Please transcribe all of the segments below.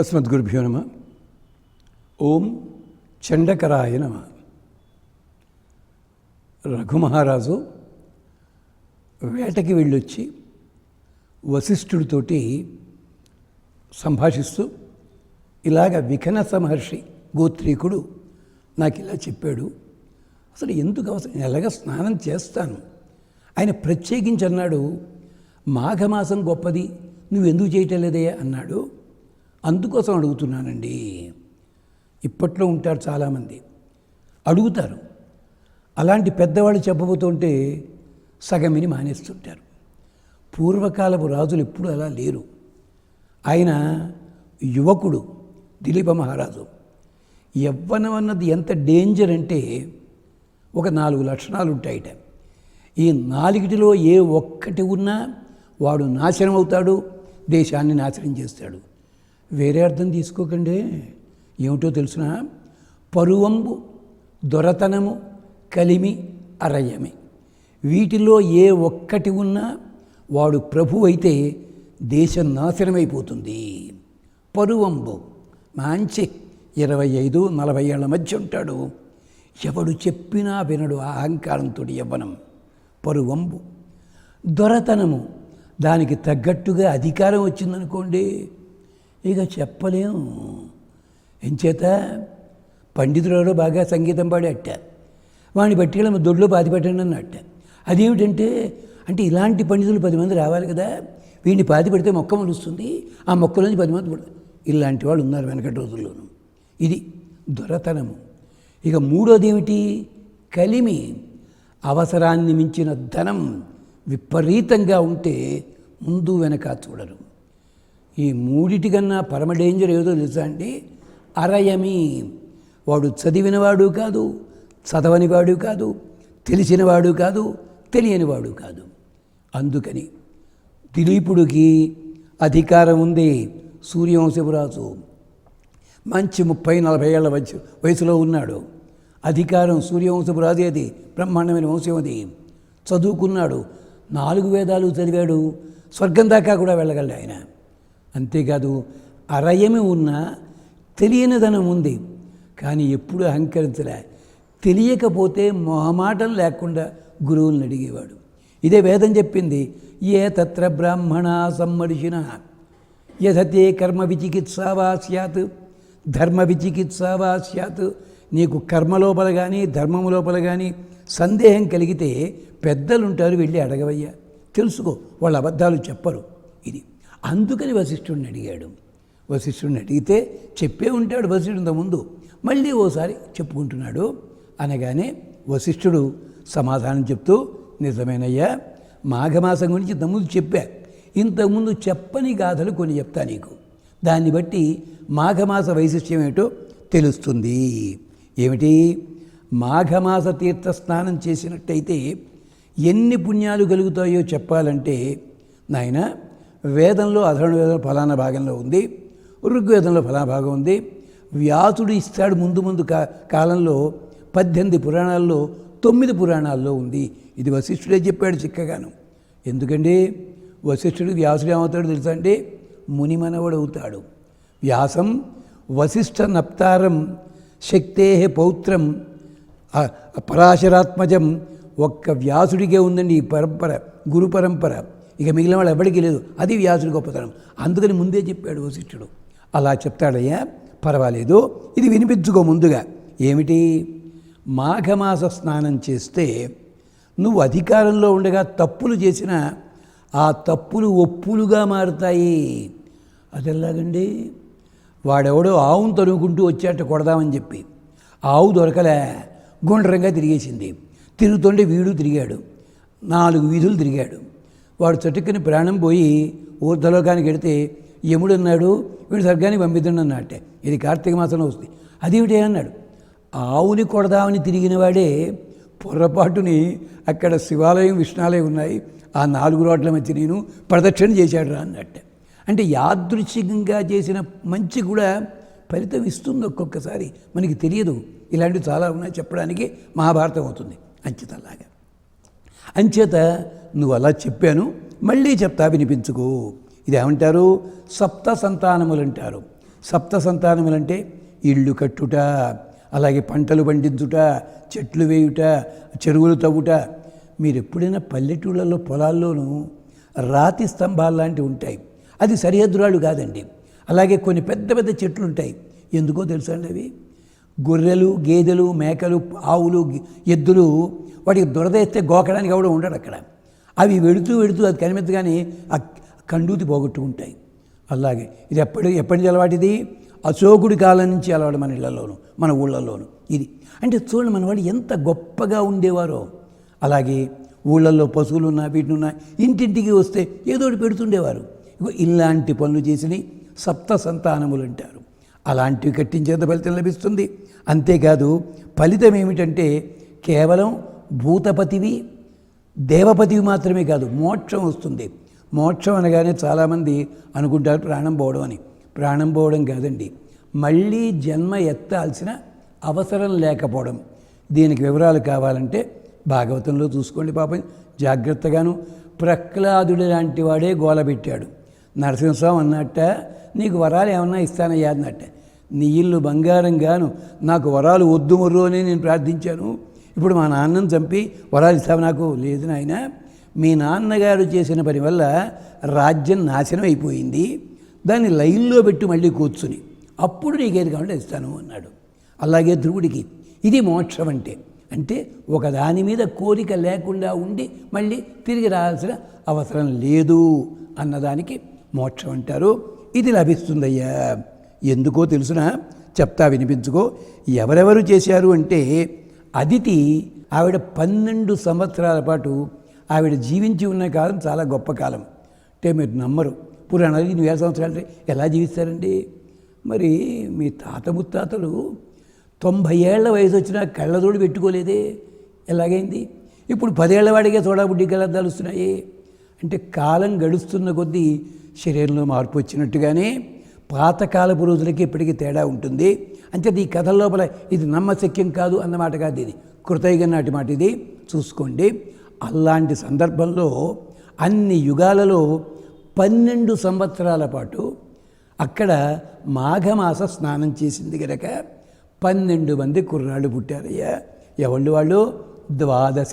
అస్మద్గురుభ్యో నమ. ఓం చండకరాయ నమ. రఘుమహారాజు వేటకి వెళ్ళొచ్చి వశిష్ఠుడితోటి సంభాషిస్తూ ఇలాగ విఘనస మహర్షి గోత్రీకుడు నాకు ఇలా చెప్పాడు. అసలు ఎందుకు అవసరం? నేను ఎలాగ స్నానం చేస్తాను? ఆయన ప్రత్యేకించి అన్నాడు మాఘమాసం గొప్పది నువ్వెందుకు చేయటం లేదయ్యా? అన్నాడు. అందుకోసం అడుగుతున్నానండి. ఇప్పట్లో ఉంటారు చాలామంది. అడుగుతారు. అలాంటి పెద్దవాళ్ళు చెప్పబోతుంటే సగమిని మానేస్తుంటారు. పూర్వకాలపు రాజులు ఎప్పుడు అలా లేరు. ఆయన యువకుడు దిలీప మహారాజు. యవ్వనం అన్నది ఎంత డేంజర్ అంటే ఒక నాలుగు లక్షణాలు ఉంటాయిట. ఈ నాలుగిటిలో ఏ ఒక్కటి ఉన్నా వాడు నాశనం అవుతాడు దేశాన్ని నాశనం చేస్తాడు. వేరే అర్థం తీసుకోకండి. ఏమిటో తెలుసిన? పరువంబు దొరతనము కలిమి అరయమి వీటిలో ఏ ఒక్కటి ఉన్నా వాడు ప్రభు అయితే దేశం నాశనమైపోతుంది. పరువంబు మంచి ఇరవై ఐదు నలభై ఏళ్ళ మధ్య ఉంటాడు. ఎవడు చెప్పినా వినడు ఆ అహంకారంతో యవ్వనం. పరువంబు దొరతనము దానికి తగ్గట్టుగా అధికారం వచ్చిందనుకోండి ఇక చెప్పలేం. ఎంచేత పండితులలో బాగా సంగీతం పాడేట. అట్ట వాడిని బట్టి దొడ్లో బాధ పెట్టండి అన్నట్ట అదేమిటంటే అంటే ఇలాంటి పండితులు పది మంది రావాలి కదా వీడిని పాతి పెడితే మొక్క మొలుస్తుంది ఆ మొక్కలోంచి పది మంది పడతారు. ఇలాంటి వాళ్ళు ఉన్నారు వెనకటి రోజుల్లోనూ. ఇది దొరతనము. ఇక మూడోది ఏమిటి కలిమి. అవసరాన్ని మించిన ధనం విపరీతంగా ఉంటే ముందు వెనక చూడరు. ఈ మూడిటికన్నా పరమ డేంజర్ ఏదో తెలుసా అండి? అరయమి. వాడు చదివినవాడు కాదు చదవనివాడు కాదు తెలిసినవాడు కాదు తెలియనివాడు కాదు. అందుకని దిలీపుడికి అధికారం ఉంది సూర్యవంశపురాజు. మంచి ముప్పై నలభై ఏళ్ళ వయసు వయసులో ఉన్నాడు. అధికారం సూర్యవంశపురాజు అది బ్రహ్మాండమైన వంశం అది. చదువుకున్నాడు నాలుగు వేదాలు చదివాడు స్వర్గం దాకా కూడా వెళ్ళగలడు ఆయన. అంతేకాదు అరయమి ఉన్న తెలియనిదనం ఉంది. కానీ ఎప్పుడు అహంకరించలే. తెలియకపోతే మొహమాటం లేకుండా గురువులను అడిగేవాడు. ఇదే వేదం చెప్పింది. ఏ తత్ర బ్రాహ్మణ సమ్మడిచిన యథతే కర్మ విచికిత్సావా స్యాత్. ధర్మ విచికిత్సావా స్యాత్. నీకు కర్మ లోపల కానీ ధర్మము లోపల కానీ సందేహం కలిగితే పెద్దలుంటారు వెళ్ళి అడగవయ్యా. తెలుసుకో వాళ్ళ అబద్ధాలు చెప్పరు. ఇది అందుకని వశిష్ఠుడిని అడిగాడు. వశిష్ఠుడిని అడిగితే చెప్పే ఉంటాడు వశిష్ఠుడు ముందు మళ్ళీ ఓసారి చెప్పుకుంటున్నాడు. అనగానే వశిష్ఠుడు సమాధానం చెప్తూ నిజమేనయ్యా మాఘమాసం గురించి ఇంతకుముందు చెప్పా. ఇంతకుముందు చెప్పని గాథలు కొన్ని చెప్తా నీకు. దాన్ని బట్టి మాఘమాస వైశిష్ట్యం ఏమిటో తెలుస్తుంది. ఏమిటి? మాఘమాస తీర్థ స్నానం చేసినట్టయితే ఎన్ని పుణ్యాలు కలుగుతాయో చెప్పాలంటే నాయన వేదంలో అధర్ణ వేదంలో ఫలానా భాగంలో ఉంది ఋగ్వేదంలో ఫలానా భాగం ఉంది. వ్యాసుడు ఇస్తాడు ముందు ముందు కా కాలంలో పద్దెనిమిది పురాణాల్లో తొమ్మిది పురాణాల్లో ఉంది. ఇది వశిష్ఠుడే చెప్పాడు చిక్కగాను. ఎందుకండి? వశిష్ఠుడు వ్యాసుడు ఏమవుతాడు తెలుసా అంటే మునిమనవుడు అవుతాడు. వ్యాసం వశిష్ఠ నప్తారం శక్తే పౌత్రం పరాశరాత్మజం ఒక్క వ్యాసుడికే ఉందండి ఈ పరంపర గురు పరంపర. ఇక మిగిలిన వాళ్ళు ఎవరికీ లేదు. అది వ్యాసుడి గొప్పతనం. అందుకని ముందే చెప్పాడు వశిష్ఠుడు. అలా చెప్తాడయ్యా పర్వాలేదు. ఇది వినిపించుకో ముందుగా. ఏమిటి? మాఘమాస స్నానం చేస్తే నువ్వు అధికారంలో ఉండగా తప్పులు చేసిన ఆ తప్పులు ఒప్పులుగా మారుతాయి. అది ఎలాగండి? వాడెవడో ఆవును తరుగుకుంటూ వచ్చాట కొడదామని చెప్పి. ఆవు దొరకలే. గుండ్రంగా తిరిగేసింది. తిరుగుతుంటే వీడు తిరిగాడు. నాలుగు వీధులు తిరిగాడు. వాడు చటుక్కుని ప్రాణం పోయి ఊర్ధలోకానికి వెడితే యముడు అన్నాడు వీడు స్వర్గానికి పంపిద్దండి అన్నట్టే ఇది కార్తీక మాసంలో వస్తుంది. అదేమిటే అన్నాడు. ఆవుని కొడదామని తిరిగిన వాడే పొరపాటుని అక్కడ శివాలయం విష్ణాలయం ఉన్నాయి. ఆ నాలుగు రోడ్ల మధ్య నేను ప్రదక్షిణ చేశాడు రా అన్నట్టే. అంటే యాదృచ్ఛికంగా చేసిన మంచి కూడా ఫలితం ఇస్తుంది ఒక్కొక్కసారి. మనకి తెలియదు. ఇలాంటివి చాలా ఉన్నాయి చెప్పడానికి. మహాభారతం అవుతుంది. అంచేతలాగా. అంచేత నువ్వు అలా చెప్పాను మళ్ళీ చెప్తా వినిపించుకో. ఇది ఏమంటారు సప్త సంతానములు అంటారు సప్త సంతానములు అంటే ఇళ్ళు కట్టుట అలాగే పంటలు పండించుట చెట్లు వేయుట చెరువులు తవ్వుట. మీరు ఎప్పుడైనా పల్లెటూళ్ళలో పొలాల్లోనూ రాతి స్తంభాలు లాంటివి ఉంటాయి. అది సరిహద్దురాళ్ళు కాదండి. అలాగే కొన్ని పెద్ద పెద్ద చెట్లు ఉంటాయి ఎందుకో తెలుసా అండి అవి? గొర్రెలు గేదెలు మేకలు ఆవులు ఎద్దులు వాటికి దురదేస్తే గోకడానికి ఎవడో ఉండడు అక్కడ. అవి వెడుతూ వెడుతూ అది కనిపించగానే ఆ కండూతి పోగొట్టుకుంటాయి. అలాగే ఇది ఎప్పటి ఎప్పటి నుంచి అలవాటిది అశోకుడి కాలం నుంచి అలవాటు మన ఇళ్ళలోను మన ఊళ్ళల్లోను ఇది. అంటే చూడండి మన వాళ్ళు ఎంత గొప్పగా ఉండేవారో. అలాగే ఊళ్ళల్లో పశువులు ఉన్నా వీటిని ఉన్నా ఇంటింటికి వస్తే ఏదో ఒకటి పెడుతుండేవారు. ఇలాంటి పనులు చేసినవి సప్త సంతానములు అంటారు. అలాంటివి కట్టించేంత ఫలితం లభిస్తుంది. అంతేకాదు ఫలితం ఏమిటంటే కేవలం భూతపతివి దేవపతివి మాత్రమే కాదు మోక్షం వస్తుంది. మోక్షం అనగానే చాలామంది అనుకుంటారు ప్రాణం పోవడం అని. ప్రాణం పోవడం కాదండి. మళ్ళీ జన్మ ఎత్తాల్సిన అవసరం లేకపోవడం. దీనికి వివరాలు కావాలంటే భాగవతంలో చూసుకోండి పాపం. జాగ్రత్తగాను ప్రహ్లాదుడు లాంటి వాడే గోల పెట్టాడు. నరసింహస్వామి అన్నట్ట నీకు వరాలు ఏమన్నా ఇస్తానయ్యా అన్నట్ట. నీ ఇల్లు బంగారం గాను. నాకు వరాలు వద్దు మొర్రు అని నేను ప్రార్థించాను. ఇప్పుడు మా నాన్నను చంపి వరాలు ఇస్తావు నాకు? లేదు నాయన. మీ నాన్నగారు చేసిన పని వల్ల రాజ్యం నాశనం అయిపోయింది. దాన్ని లైన్లో పెట్టి మళ్ళీ కూర్చుని అప్పుడు నీకేది కావాలంటే ఇస్తాను అన్నాడు. అలాగే ధ్రువుడికి ఇది మోక్షం అంటే. అంటే ఒక దాని మీద కోరిక లేకుండా ఉండి మళ్ళీ తిరిగి రావాల్సిన అవసరం లేదు అన్నదానికి మోక్షం అంటారు. ఇది లభిస్తుందయ్యా. ఎందుకో తెలుసునా? చెప్తా వినిపించుకో. ఎవరెవరు చేశారు అంటే అదితి ఆవిడ పన్నెండు సంవత్సరాల పాటు ఆవిడ జీవించి ఉన్న కాలం చాలా గొప్ప కాలం. అంటే మీరు నమ్మరు. పురాణాలు ఇన్ని వేల సంవత్సరాలు ఎలా జీవిస్తారండి? మరి మీ తాత ముత్తాతలు తొంభై ఏళ్ళ వయసు వచ్చినా కళ్ళజోడు పెట్టుకోలేదే. ఎలాగైంది? ఇప్పుడు పదేళ్ళ వాడికే సోడాబుడ్డి కలద్దాలు వస్తున్నాయి. అంటే కాలం గడుస్తున్న కొద్దీ శరీరంలో మార్పు వచ్చినట్టుగానే పాతకాలపు రోజులకి ఇప్పటికీ తేడా ఉంటుంది. అంటే ఈ కథల లోపల ఇది నమ్మశక్యం కాదు అన్నమాట కాదు ఇది. కృతయుగ నాటి మాట ఇది. చూసుకోండి. అలాంటి సందర్భంలో అన్ని యుగాలలో పన్నెండు సంవత్సరాల పాటు అక్కడ మాఘమాస స్నానం చేసింది కనుక పన్నెండు మంది కుర్రాళ్ళు పుట్టారయ్యా. ఎవళ్ళు వాళ్ళు? ద్వాదశ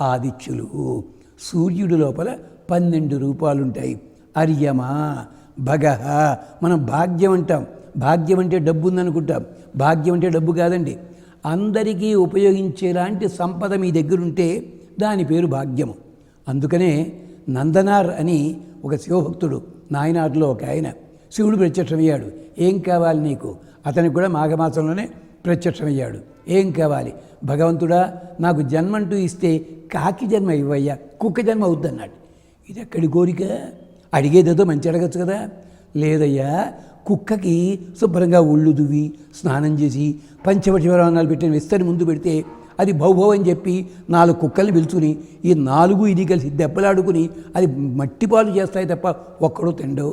ఆదిత్యులు. సూర్యుడి లోపల పన్నెండు రూపాలుంటాయి. అర్యమా? భగహ. మనం భాగ్యం అంటాం. భాగ్యం అంటే డబ్బు ఉందనుకుంటాం. భాగ్యం అంటే డబ్బు కాదండి. అందరికీ ఉపయోగించేలాంటి సంపద మీ దగ్గర ఉంటే దాని పేరు భాగ్యము. అందుకనే నందనార్ అని ఒక శివభక్తుడు నాయనార్లో ఒక ఆయన శివుడు ప్రత్యక్షమయ్యాడు. ఏం కావాలి నీకు? అతనికి కూడా మాఘమాసంలోనే ప్రత్యక్షమయ్యాడు. ఏం కావాలి? భగవంతుడా నాకు జన్మంటూ ఇస్తే కాకి జన్మ ఇవ్వయ్యా కుక్క జన్మ అవుద్దన్నాడు ఇది ఎక్కడి కోరిక? అడిగేదేదో మంచి అడగచ్చు కదా. లేదయ్యా కుక్కకి శుభ్రంగా ఒళ్ళు దువ్వి స్నానం చేసి పంచవటివరాణాలు పెట్టిన విస్తరి ముందు పెడితే అది భౌభవ్ అని చెప్పి నాలుగు కుక్కల్ని పిలుచుకుని ఈ నాలుగు ఇది కలిసి దెబ్బలాడుకుని అది మట్టిపాలు చేస్తాయి తప్ప ఒక్కడో తిండో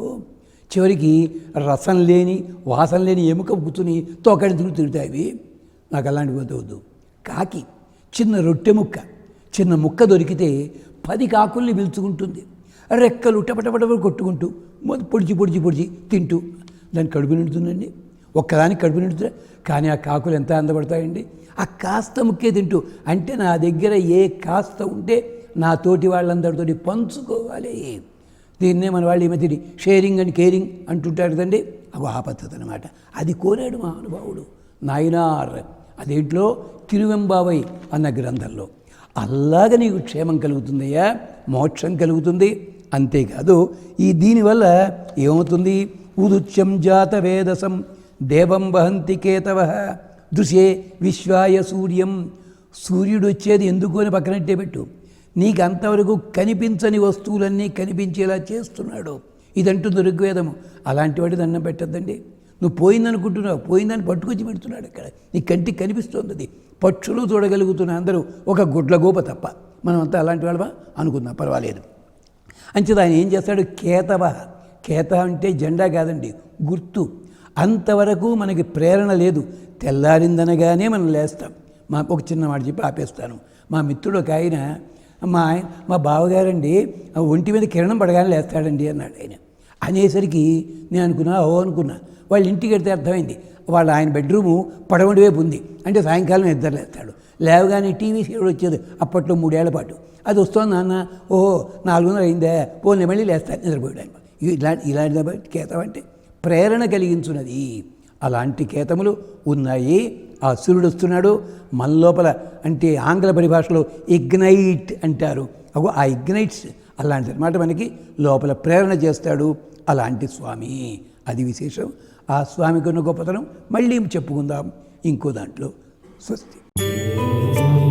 చివరికి రసం లేని వాసన లేని ఎముక కూర్చుని తోకడించుకుని తిరుగుతాయి అవి. నాకు అలాంటి పోతవద్దు కాకి చిన్న రొట్టె ముక్క చిన్న ముక్క దొరికితే పది కాకుల్ని పిలుచుకుంటుంది. రెక్కలు టపటపటప కొట్టుకుంటూ మొదటి పొడిచి పొడిచి పొడిచి తింటూ. దాని కడుపు నిండుతుందండి. ఒక్కదానికి కడుపు నిండుతుంది? కానీ ఆ కాకులు ఎంత అందపడతాయండి ఆ కాస్త ముక్కే తింటూ. అంటే నా దగ్గర ఏ కాస్త ఉంటే నా తోటి వాళ్ళందరితోటి పంచుకోవాలి. దీన్నే మన వాళ్ళు ఈ షేరింగ్ అండ్ కేరింగ్ అంటుంటారు కదండి. అగో ఆ పద్ధతి అనమాట అది కోరాడు మహానుభావుడు నాయనార్ అదేంట్లో? తిరువెంబావై అన్న గ్రంథంలో. అలాగ నీకు క్షేమం కలుగుతుందయ్యా. మోక్షం కలుగుతుంది. అంతేకాదు ఈ దీనివల్ల ఏమవుతుంది? ఉదుచ్చం జాత వేదసం దేవం వహంతి కేతవ దృశే విశ్వాయ సూర్యం. సూర్యుడు వచ్చేది ఎందుకు అని పక్కనట్టే పెట్టు. నీకు అంతవరకు కనిపించని వస్తువులన్నీ కనిపించేలా చేస్తున్నాడు. ఇదంటుంది ఋగ్వేదము. అలాంటి వాడి దండం పెట్టద్దండి. నువ్వు పోయిందనుకుంటున్నావు పోయిందని పట్టుకొచ్చి పెడుతున్నాడు అక్కడ నీ కంటికి కనిపిస్తుంది. అది పక్షులు చూడగలుగుతున్న అందరూ ఒక గుడ్ల గోప తప్ప. మనం అంతా అలాంటి వాళ్ళమా? అనుకుందాం. పర్వాలేదు. అంచేత ఆయన ఏం చేస్తాడు? కేతవ. కేత అంటే జెండా కాదండి గుర్తు. అంతవరకు మనకి ప్రేరణ లేదు. తెల్లారిందనగానే మనం లేస్తాం. మా ఒక చిన్న మాట చెప్పి ఆపేస్తాను. మా మిత్రుడు ఒక ఆయన మా ఆయన మా బావగారండి ఆ ఒంటి మీద కిరణం పడగానే లేస్తాడండి అన్నాడు ఆయన. అనేసరికి నేను అనుకున్నా ఓ అనుకున్నా. వాళ్ళ ఇంటికి వెళ్తే అర్థమైంది. వాళ్ళ ఆయన బెడ్రూము పడమటి వైపు ఉంది. అంటే సాయంకాలం నిద్ర లేస్తాడు. లేవగానే టీవీ సీరియల్ వచ్చేది అప్పట్లో మూడేళ్ళ పాటు. అది వస్తుంది నాన్న ఓహో నాలుగున్నర అయిందే పోనీ మళ్ళీ లేస్తాను నిద్రపోయాడు ఆయన ఇలాంటి ఇలాంటి కేతం అంటే ప్రేరణ కలిగించున్నది. అలాంటి కేతములు ఉన్నాయి. ఆ సూర్యుడు వస్తున్నాడు. మన లోపల అంటే ఆంగ్ల పరిభాషలో ఇగ్నైట్ అంటారు. అగో ఆ ఇగ్నైట్స్ అలాంటి అనమాట మనకి లోపల ప్రేరణ చేస్తాడు అలాంటి స్వామి. అది విశేషం. ఆ స్వామికి ఉన్న గొప్పతనం మళ్ళీ చెప్పుకుందాం. ఇంకో దాంట్లో స్వస్తి.